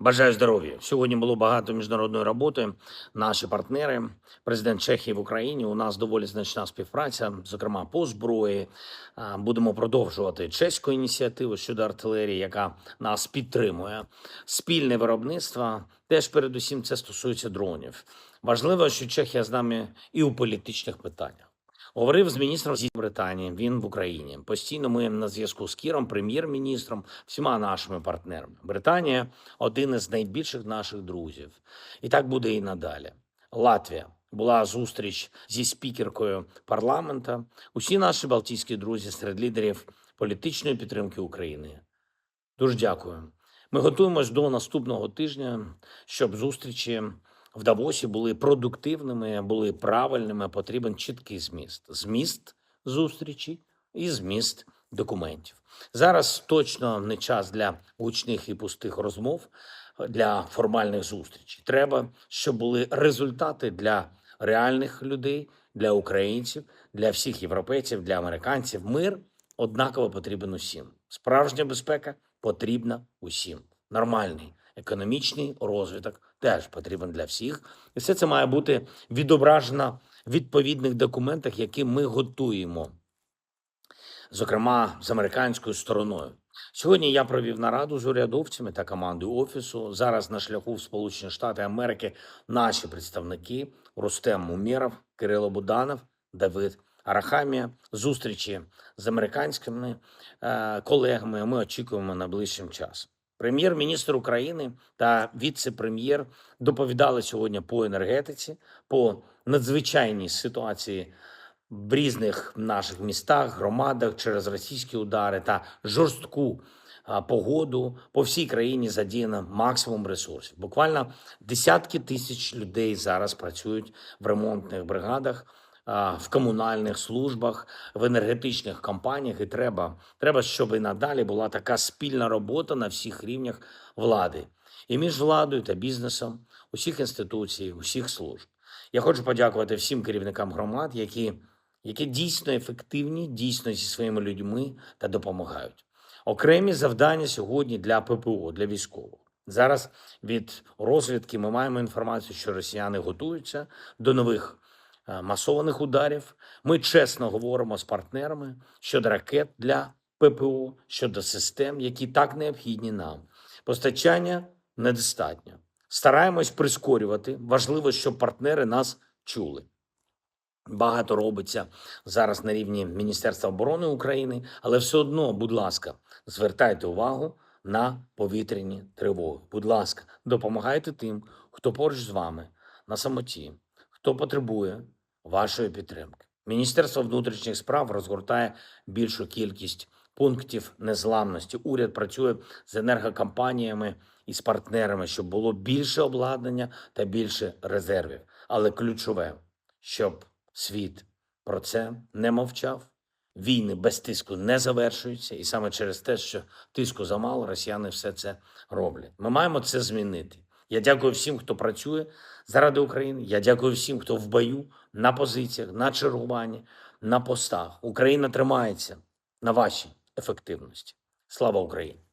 Бажаю здоров'я. Сьогодні було багато міжнародної роботи. Наші партнери, президент Чехії в Україні. У нас доволі значна співпраця, зокрема по зброї. Будемо продовжувати чеську ініціативу щодо артилерії, яка нас підтримує. Спільне виробництво теж передусім це стосується дронів. Важливо, що Чехія з нами і у політичних питаннях. Говорив з міністром зі Британії. Він в Україні. Постійно ми на зв'язку з Кіром, прем'єр-міністром, всіма нашими партнерами. Британія один із найбільших наших друзів, і так буде і надалі. Латвія була зустріч зі спікеркою парламента. Усі наші балтійські друзі серед лідерів політичної підтримки України. Дуже дякую. Ми готуємось до наступного тижня, щоб зустрічі в Давосі були продуктивними, були правильними. Потрібен чіткий зміст. Зміст зустрічі і зміст документів. Зараз точно не час для гучних і пустих розмов, для формальних зустрічей. Треба, щоб були результати для реальних людей, для українців, для всіх європейців, для американців. Мир однаково потрібен усім. Справжня безпека потрібна усім. Нормальний економічний розвиток теж потрібен для всіх. І все це має бути відображено в відповідних документах, які ми готуємо, зокрема з американською стороною. Сьогодні я провів нараду з урядовцями та командою офісу. Зараз на шляху в Сполучені Штати Америки наші представники Рустем Умєров, Кирило Буданов, Давид Арахамія. Зустрічі з американськими е, колегами ми очікуємо найближчим часом. Прем'єр-міністр України та віце-прем'єр доповідали сьогодні по енергетиці, по надзвичайній ситуації в різних наших містах, громадах через російські удари та жорстку погоду по всій країні задіяно максимум ресурсів. Буквально десятки тисяч людей зараз працюють в ремонтних бригадах. В комунальних службах, в енергетичних компаніях, і треба, треба, щоб і надалі була така спільна робота на всіх рівнях влади і між владою та бізнесом, усіх інституцій, усіх служб. Я хочу подякувати всім керівникам громад, які, які дійсно ефективні, дійсно зі своїми людьми та допомагають. Окремі завдання сьогодні для ППО, для військових. Зараз від розвідки ми маємо інформацію, що росіяни готуються до нових масованих ударів. Ми чесно говоримо з партнерами щодо ракет для ППО, щодо систем, які так необхідні нам. Постачання недостатньо. Стараємось прискорювати. Важливо, щоб партнери нас чули. Багато робиться зараз на рівні Міністерства оборони України, але все одно, будь ласка, звертайте увагу на повітряні тривоги. Будь ласка, допомагайте тим, хто поруч з вами на самоті, хто потребує вашої підтримки. Міністерство внутрішніх справ розгортає більшу кількість пунктів незламності. Уряд працює з енергокомпаніями і з партнерами, щоб було більше обладнання та більше резервів. Але ключове, щоб світ про це не мовчав. Війни без тиску не завершуються, і саме через те, що тиску замало, росіяни все це роблять. Ми маємо це змінити. Я дякую всім, хто працює заради України. Я дякую всім, хто в бою, на позиціях, на чергуванні, на постах. Україна тримається на вашій ефективності. Слава Україні!